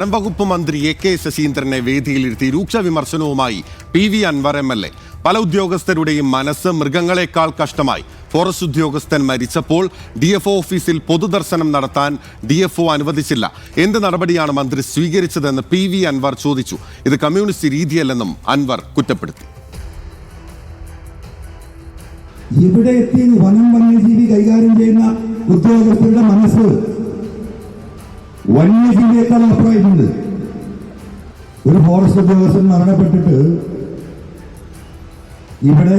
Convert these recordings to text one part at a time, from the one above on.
വനം വകുപ്പ് മന്ത്രി എ കെ ശശീന്ദ്രനെ വേദിയിലിരുത്തി രൂക്ഷ വിമർശനവുമായി P V Anvar M L A. പല ഉദ്യോഗസ്ഥരുടെയും മനസ്സ് മൃഗങ്ങളെക്കാൾ കഷ്ടമായി. ഫോറസ്റ്റ് ഉദ്യോഗസ്ഥൻ മരിച്ചപ്പോൾ ഡി എഫ് ഒ ഓഫീസിൽ പൊതുദർശനം നടത്താൻ ഡി എഫ് ഒ അനുവദിച്ചില്ല. എന്ത് നടപടിയാണ് മന്ത്രി സ്വീകരിച്ചതെന്ന് പി വി അൻവർ ചോദിച്ചു. ഇത് കമ്മ്യൂണിസ്റ്റ് രീതിയല്ലെന്നും അൻവർ കുറ്റപ്പെടുത്തി. ഇവിടെ എത്തി വനം വന്യജീവി കൈകാര്യം ചെയ്യുന്ന ഉദ്യോഗസ്ഥരുടെ മനസ്സ് വന്യജീവിയേക്കാൾ അപ്പുറമായിട്ടുണ്ട് ഒരു ഫോറസ്റ്റ് ഉദ്യോഗസ്ഥൻ മരണപ്പെട്ടിട്ട് ഇവിടെ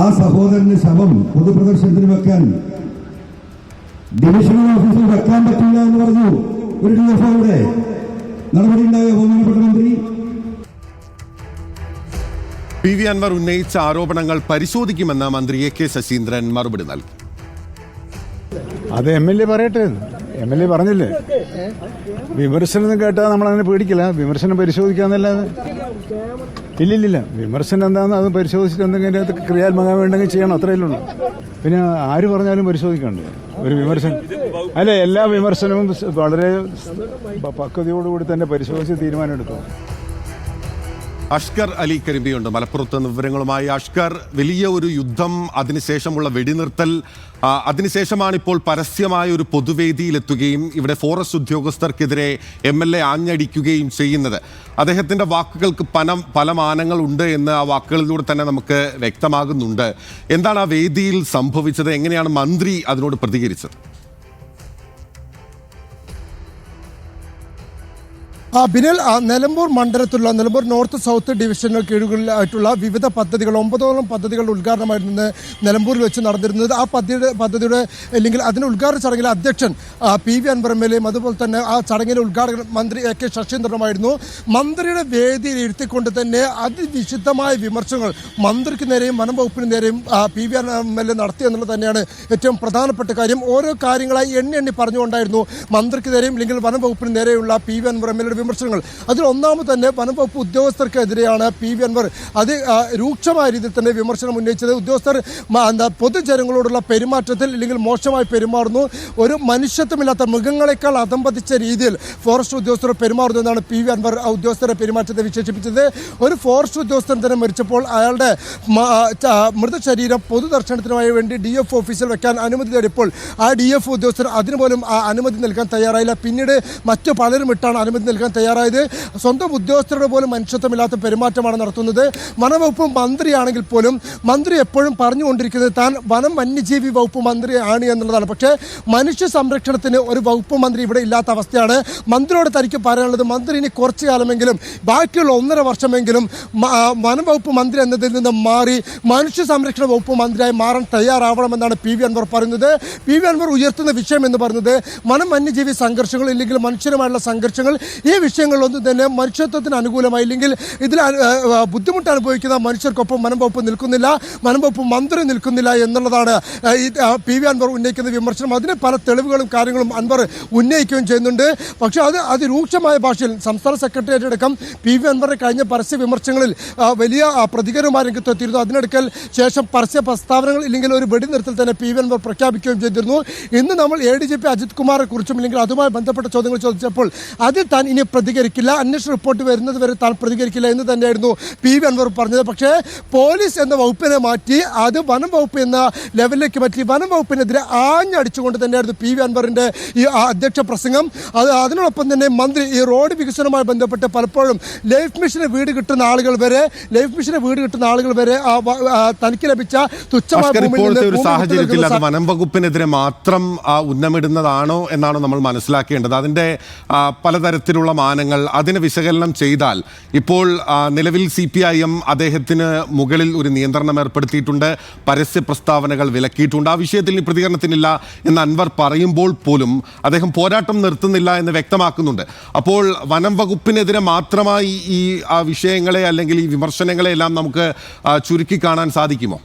ആ സഹോദരന്റെ ശവം പൊതുപ്രദർശനത്തിന് വെക്കാൻ ഡിവിഷണൽ ഓഫീസിൽ വെക്കാൻ പറ്റില്ല എന്ന് പറഞ്ഞു ഒരു ഡി എഫ് അവിടെ നടപടി ഉണ്ടായ ബഹുമാനപ്പെട്ട മന്ത്രി. പി വി അൻവർ ഉന്നയിച്ച ആരോപണങ്ങൾ പരിശോധിക്കുമെന്ന് മന്ത്രി എ കെ ശശീന്ദ്രൻ മറുപടി നൽകി. അത് എം എൽ എ പറയട്ടെ എം എൽ എ പറഞ്ഞില്ലേ? വിമർശനം കേട്ടാൽ നമ്മൾ അങ്ങനെ പേടിക്കില്ല. വിമർശനം പരിശോധിക്കാന്നല്ലാതെ. ഇല്ലില്ലില്ല. വിമർശനം എന്താണെന്ന് അത് പരിശോധിച്ചിട്ട് എന്തെങ്കിലും അത് ക്രിയാത്മകം വേണ്ടെങ്കിൽ ചെയ്യണം. ഉള്ളൂ. പിന്നെ ആര് പറഞ്ഞാലും പരിശോധിക്കണ്ടേ? ഒരു വിമർശനം. അല്ല എല്ലാ വിമർശനവും വളരെ പക്വതയോടുകൂടി തന്നെ പരിശോധിച്ച് തീരുമാനമെടുക്കും. അഷ്കർ അലി കരിമ്പിയുണ്ട് മലപ്പുറത്ത് വിവരങ്ങളുമായി അഷ്കർ വലിയ ഒരു യുദ്ധം അതിനുശേഷമുള്ള വെടിനിർത്തൽ അതിനുശേഷമാണ് ഇപ്പോൾ പരസ്യമായ ഒരു പൊതുവേദിയിലെത്തുകയും ഇവിടെ ഫോറസ്റ്റ് ഉദ്യോഗസ്ഥർക്കെതിരെ എം എൽ എ ആഞ്ഞടിക്കുകയും ചെയ്യുന്നത്. അദ്ദേഹത്തിന്റെ വാക്കുകൾക്ക് പല മാനങ്ങൾ ഉണ്ട് എന്ന് ആ വാക്കുകളിലൂടെ തന്നെ നമുക്ക് വ്യക്തമാകുന്നുണ്ട്. എന്താണ് ആ വേദിയിൽ സംഭവിച്ചത്? എങ്ങനെയാണ് മന്ത്രി അതിനോട് പ്രതികരിച്ചത്? ബിനൽ നിലമ്പൂർ മണ്ഡലത്തിലുള്ള നിലമ്പൂർ നോർത്ത് സൗത്ത് ഡിവിഷനുകൾ കീഴുകളിലായിട്ടുള്ള വിവിധ പദ്ധതികൾ ഒമ്പതോളം പദ്ധതികളുടെ ഉദ്ഘാടനമായിരുന്നു നിലമ്പൂരിൽ വെച്ച് നടന്നിരുന്നത്. ആ പദ്ധതിയുടെ പദ്ധതിയുടെ അല്ലെങ്കിൽ അതിന്റെ ഉദ്ഘാടന ചടങ്ങിലെ അധ്യക്ഷൻ പി വി അൻവർ അതുപോലെ തന്നെ ആ ചടങ്ങിലെ ഉദ്ഘാടകൻ മന്ത്രി എ കെ ശശീന്ദ്രനുമായിരുന്നു. മന്ത്രിയുടെ വേദിയിൽ ഇരുത്തിക്കൊണ്ട് തന്നെ അതിവിശുദ്ധമായ വിമർശനങ്ങൾ മന്ത്രിക്ക് നേരെയും വനം വകുപ്പിന് നേരെയും P V M L A നടത്തി എന്നുള്ളത് തന്നെയാണ് ഏറ്റവും പ്രധാനപ്പെട്ട കാര്യം. ഓരോ കാര്യങ്ങളായി എണ്ണി എണ്ണി പറഞ്ഞുകൊണ്ടായിരുന്നു മന്ത്രിക്ക് നേരെയും അല്ലെങ്കിൽ വനം വകുപ്പിന് നേരെയുള്ള P V Anvar M L എയുടെ വിമർശനങ്ങൾ. അതിൽ ഒന്നാമത് തന്നെ വനം വകുപ്പ് ഉദ്യോഗസ്ഥർക്കെതിരെയാണ് പി വി അൻവർ അത് രൂക്ഷമായ രീതിയിൽ തന്നെ വിമർശനം ഉന്നയിച്ചത്. ഉദ്യോഗസ്ഥർ എന്താ പൊതുജനങ്ങളോടുള്ള പെരുമാറ്റത്തിൽ അല്ലെങ്കിൽ മോശമായി പെരുമാറുന്നു. ഒരു മനുഷ്യത്വമില്ലാത്ത മൃഗങ്ങളെക്കാൾ അതമ്പതിച്ച രീതിയിൽ ഫോറസ്റ്റ് ഉദ്യോഗസ്ഥർ പെരുമാറുന്നു എന്നാണ് പി വി അൻവർ ഉദ്യോഗസ്ഥരുടെ പെരുമാറ്റത്തെ വിശേഷിപ്പിച്ചത്. ഒരു ഫോറസ്റ്റ് ഉദ്യോഗസ്ഥൻ തന്നെ മരിച്ചപ്പോൾ അയാളുടെ മൃതശരീരം പൊതുദർശനത്തിനുമായി വേണ്ടി ഡി എഫ് ഓഫീസിൽ വെക്കാൻ അനുമതി തേടിയപ്പോൾ ആ ഡി എഫ് ഉദ്യോഗസ്ഥർ അതിന് പോലും ആ അനുമതി നൽകാൻ തയ്യാറായില്ല. പിന്നീട് മറ്റു പലരും ഇട്ടാണ് അനുമതി നൽകാൻ തയ്യാറായത്. സ്വന്തം ഉദ്യോഗസ്ഥരുടെ പോലും മനുഷ്യത്വമില്ലാത്ത പെരുമാറ്റമാണ് നടത്തുന്നത്. വനവകുപ്പ് മന്ത്രിയാണെങ്കിൽ പോലും മന്ത്രി എപ്പോഴും പറഞ്ഞുകൊണ്ടിരിക്കുന്നത് താൻ വനം വന്യജീവി വകുപ്പ് മന്ത്രിയാണ് എന്നുള്ളതാണ്. പക്ഷേ മനുഷ്യ സംരക്ഷണത്തിന് ഒരു വകുപ്പ് മന്ത്രി ഇവിടെ ഇല്ലാത്ത അവസ്ഥയാണ്. മന്ത്രിയോട് തനിക്ക് പറയാനുള്ളത് മന്ത്രി ഇനി കുറച്ച് കാലമെങ്കിലും ബാക്കിയുള്ള ഒന്നര വർഷമെങ്കിലും വനംവകുപ്പ് വനം വകുപ്പ് മന്ത്രി എന്നതിൽ നിന്ന് മാറി മനുഷ്യ സംരക്ഷണ വകുപ്പ് മന്ത്രിയായി മാറാൻ തയ്യാറാവണമെന്നാണ് പി വി അൻവർ പറയുന്നത്. പി വി അൻവർ ഉയർത്തുന്ന വിഷയം എന്ന് പറയുന്നത് വനം വന്യജീവി സംഘർഷങ്ങൾ ഇല്ലെങ്കിൽ മനുഷ്യരുമായുള്ള സംഘർഷങ്ങൾ ഈ വിഷയങ്ങളിലൊന്നും തന്നെ മനുഷ്യത്വത്തിന് അനുകൂലമായി. ഇല്ലെങ്കിൽ ഇതിൽ ബുദ്ധിമുട്ട് അനുഭവിക്കുന്ന മനുഷ്യർക്കൊപ്പം വനം വകുപ്പ് നിൽക്കുന്നില്ല വനം വകുപ്പ് മന്ത്രി നിൽക്കുന്നില്ല എന്നുള്ളതാണ് ഈ പി വി അൻവർ ഉന്നയിക്കുന്ന വിമർശനം. അതിന് പല തെളിവുകളും കാര്യങ്ങളും അൻവർ ഉന്നയിക്കുകയും ചെയ്യുന്നുണ്ട്. പക്ഷേ അത് അതിരൂക്ഷമായ ഭാഷയിൽ സംസ്ഥാന സെക്രട്ടേറിയറ്റ് അടക്കം പി വി അൻവറിന്റെ കഴിഞ്ഞ പരസ്യ വിമർശനങ്ങളിൽ വലിയ ആ, രംഗത്ത് രംഗത്തെത്തിയിരുന്നു അതിനടുക്കൽ ശേഷം പരസ്യ പ്രസ്താവനകൾ ഇല്ലെങ്കിൽ ഒരു വെടിനിർത്തൽ തന്നെ പി വി അൻവർ പ്രഖ്യാപിക്കുകയും ചെയ്തിരുന്നു. ഇന്ന് നമ്മൾ A D G P Ajith കുമാറെ കുറിച്ചും ഇല്ലെങ്കിൽ അതുമായി ബന്ധപ്പെട്ട ചോദ്യങ്ങൾ ചോദിച്ചപ്പോൾ അതിൽ താൻ ഇനി പ്രതികരിക്കില്ല. അന്വേഷണ റിപ്പോർട്ട് വരുന്നത് വരെ താൻ പ്രതികരിക്കില്ല എന്ന് തന്നെയായിരുന്നു പി വി അൻവർ പറഞ്ഞത്. പക്ഷേ പോലീസ് എന്ന വകുപ്പിനെ മാറ്റി അത് വനം വകുപ്പ് എന്ന ലെവലിലേക്ക് മാറ്റി വനം വകുപ്പിനെതിരെ ആഞ്ഞടിച്ചുകൊണ്ട് തന്നെയായിരുന്നു പി വി അൻവറിന്റെ ഈ അധ്യക്ഷ പ്രസംഗം. അത് അതിനോടൊപ്പം തന്നെ മന്ത്രി ഈ റോഡ് വികസനവുമായി ബന്ധപ്പെട്ട് പലപ്പോഴും ലൈഫ് മിഷന് വീട് കിട്ടുന്ന ആളുകൾ വരെ ലൈഫ് മിഷന് വീട് കിട്ടുന്ന ആളുകൾ വരെ തനിക്ക് ലഭിച്ച തുച്ഛമായ സാഹചര്യത്തിൽ അത് വനം വകുപ്പിനെതിരെ മാത്രം ഉന്നമിടുന്നതാണോ എന്നാണോ നമ്മൾ മനസ്സിലാക്കേണ്ടത്. അതിന്റെ പലതരത്തിലുള്ള മാനങ്ങൾ അതിനെ വിശകലനം ചെയ്താൽ ഇപ്പോൾ നിലവിൽ സി പി ഐ എം അദ്ദേഹത്തിന് മുകളിൽ ഒരു നിയന്ത്രണം ഏർപ്പെടുത്തിയിട്ടുണ്ട്. പരസ്യ പ്രസ്താവനകൾ വിലക്കിയിട്ടുണ്ട്. ആ വിഷയത്തിൽ ഇനി പ്രതികരണത്തിനില്ല എന്ന് അൻവർ പറയുമ്പോൾ പോലും അദ്ദേഹം പോരാട്ടം നിർത്തുന്നില്ല എന്ന് വ്യക്തമാക്കുന്നുണ്ട്. അപ്പോൾ വനം വകുപ്പിനെതിരെ മാത്രമായി ഈ ആ, വിഷയങ്ങളെ അല്ലെങ്കിൽ ഈ വിമർശനങ്ങളെ എല്ലാം നമുക്ക് ചുരുക്കി കാണാൻ സാധിക്കുമോ?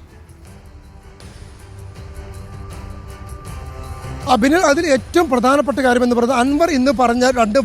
അഭിനൽ അതിൽ ഏറ്റവും പ്രധാനപ്പെട്ട കാര്യം എന്ന് പറയുന്നത് അൻവർ ഇന്ന് പറഞ്ഞ രണ്ട്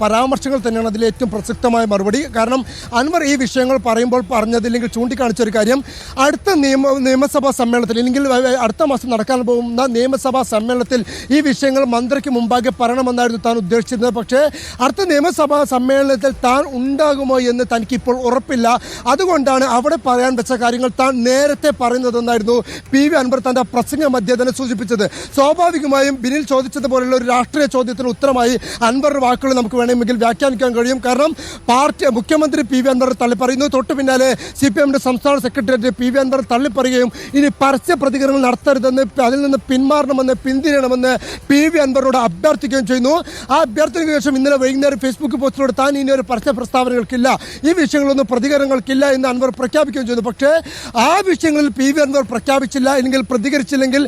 പരാമർശങ്ങൾ തന്നെയാണ് അതിൽ ഏറ്റവും പ്രസക്തമായ മറുപടി. കാരണം അൻവർ ഈ വിഷയങ്ങൾ പറയുമ്പോൾ പറഞ്ഞത് ഇല്ലെങ്കിൽ ചൂണ്ടിക്കാണിച്ച ഒരു കാര്യം അടുത്ത നിയമ നിയമസഭാ സമ്മേളനത്തിൽ വ- അടുത്ത മാസം നടക്കാൻ പോകുന്ന നിയമസഭാ സമ്മേളനത്തിൽ ഈ വിഷയങ്ങൾ മന്ത്രിക്ക് മുമ്പാകെ പറയണമെന്നായിരുന്നു താൻ ഉദ്ദേശിച്ചിരുന്നത്. പക്ഷേ അടുത്ത നിയമസഭാ സമ്മേളനത്തിൽ താൻ ഉണ്ടാകുമോ എന്ന് തനിക്കിപ്പോൾ ഉറപ്പില്ല. അതുകൊണ്ടാണ് അവിടെ പറയാൻ വെച്ച കാര്യങ്ങൾ താൻ നേരത്തെ പറയുന്നതെന്നായിരുന്നു പി വി അൻവർ തന്റെ പ്രസംഗ മധ്യേ തന്നെ സൂചിപ്പിച്ചത്. സ്വാഭാവികമായും ബിനിൽ ചോദിച്ചതുപോലുള്ള ഒരു രാഷ്ട്രീയ ചോദ്യത്തിന് ഉത്തരമായി അൻവർ വാക്കുകൾ നമുക്ക് വേണമെങ്കിൽ വ്യാഖ്യാനിക്കാൻ കഴിയും. കാരണം പാർട്ടി മുഖ്യമന്ത്രി പി വി അൻവർ തള്ളി പറയുന്നു തൊട്ടു പിന്നാലെ സി പി എമ്മിന്റെ സംസ്ഥാന സെക്രട്ടേറിയറ്റ് പി വി അൻവർ തള്ളിപ്പറയുകയും ഇനി പരസ്യ പ്രതികരണങ്ങൾ നടത്തരുതെന്ന് അതിൽ നിന്ന് പിന്മാറണമെന്ന് പിന്തിരിയണമെന്ന് പി വി അൻവറോട് അഭ്യർത്ഥിക്കുകയും ചെയ്യുന്നു. ആ അഭ്യർത്ഥനയ്ക്ക് ശേഷം ഇന്നലെ വൈകുന്നേരം ഫേസ്ബുക്ക് പോസ്റ്റിലൂടെ താൻ ഇനി ഒരു പരസ്യ പ്രസ്താവനകൾക്കില്ല ഈ വിഷയങ്ങളൊന്നും പ്രതികരണങ്ങൾക്കില്ല എന്ന് അൻവർ പ്രഖ്യാപിക്കുകയും ചെയ്തു പക്ഷേ ആ വിഷയങ്ങളിൽ പി വി അൻവർ പ്രഖ്യാപിച്ചില്ല അല്ലെങ്കിൽ പ്രതികരിച്ചില്ലെങ്കിൽ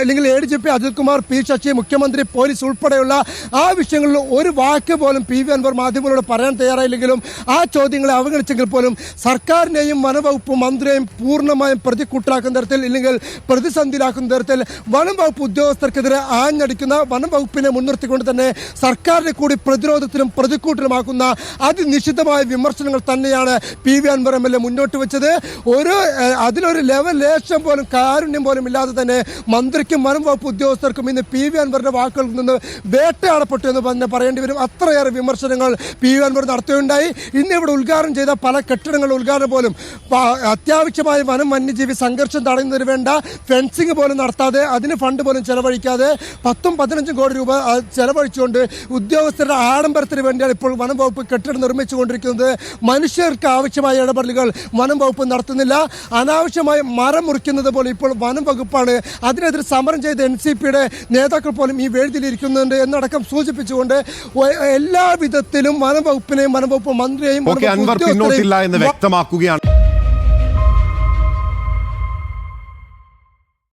അല്ലെങ്കിൽ A D G P Ajithkumar P Sasi മുഖ്യമന്ത്രി പോലീസ് ഉൾപ്പെടെയുള്ള ആ വിഷയങ്ങളിൽ ഒരു വാക്ക് പോലും പി വി അൻവർ മാധ്യമങ്ങളോട് പറയാൻ തയ്യാറായില്ലെങ്കിലും ആ ചോദ്യങ്ങളെ അവഗണിച്ചെങ്കിൽ പോലും സർക്കാരിനെയും വനവകുപ്പ് മന്ത്രിയെയും പൂർണമായും പ്രതിക്കൂട്ടിലാക്കുന്ന തരത്തിൽ ഇല്ലെങ്കിൽ പ്രതിസന്ധിയിലാക്കുന്ന തരത്തിൽ വനം വകുപ്പ് ഉദ്യോഗസ്ഥർക്കെതിരെ ആഞ്ഞടിക്കുന്ന വനം വകുപ്പിനെ മുൻനിർത്തിക്കൊണ്ട് തന്നെ സർക്കാരിനെ കൂടി പ്രതിരോധത്തിലും പ്രതിക്കൂട്ടിലുമാക്കുന്ന അതിനിശ്ചിതമായ വിമർശനങ്ങൾ തന്നെയാണ് P V Anvar M L A മുന്നോട്ട് വെച്ചത്. ഒരു അതിലൊരു ലെവൽ ലേശം പോലും കാരുണ്യം പോലും ഇല്ലാതെ തന്നെ മന്ത്രിക്കും വനം വകുപ്പ് ഉദ്യോഗസ്ഥർക്കും ഇന്ന് പി വി അൻവറിന്റെ വാക്കുകളിൽ നിന്ന് വേട്ടയാടപ്പെട്ടു എന്ന് തന്നെ പറയേണ്ടി വരും. അത്രയേറെ വിമർശനങ്ങൾ പി വി അൻവർ നടത്തുകയുണ്ടായി. ഇന്ന് ഇവിടെ ഉദ്ഘാടനം ചെയ്ത പല കെട്ടിടങ്ങളുടെ ഉദ്ഘാടനം പോലും അത്യാവശ്യമായ വനം വന്യജീവി സംഘർഷം തടയുന്നതിന് വേണ്ട ഫെൻസിങ് പോലും നടത്താതെ അതിന് ഫണ്ട് പോലും ചെലവഴിക്കാതെ പത്തും പതിനഞ്ചും കോടി രൂപ ചെലവഴിച്ചുകൊണ്ട് ഉദ്യോഗസ്ഥരുടെ ആഡംബരത്തിന് വേണ്ടിയാണ് ഇപ്പോൾ വനം വകുപ്പ് കെട്ടിടം നിർമ്മിച്ചുകൊണ്ടിരിക്കുന്നത്. മനുഷ്യർക്ക് ആവശ്യമായ ഇടപെടലുകൾ വനം വകുപ്പ് നടത്തുന്നില്ല. അനാവശ്യമായി മരം മുറിക്കുന്നത് പോലെ ഇപ്പോൾ വനം വകുപ്പാണ് അതിനെതിരെ സമരം ചെയ്ത എൻ സി പിയുടെ നേതാക്കൾ പോലും ഈ വേദിയിലിരിക്കുന്നുണ്ട് എന്നടക്കം സൂചിപ്പിച്ചുകൊണ്ട് എല്ലാവിധത്തിലും എല്ലാ വിധത്തിലും വനംവകുപ്പിനെയും വനംവകുപ്പ് വനം മന്ത്രിയെയും പിന്നോട്ടില്ല എന്ന് വ്യക്തമാക്കുകയാണ്.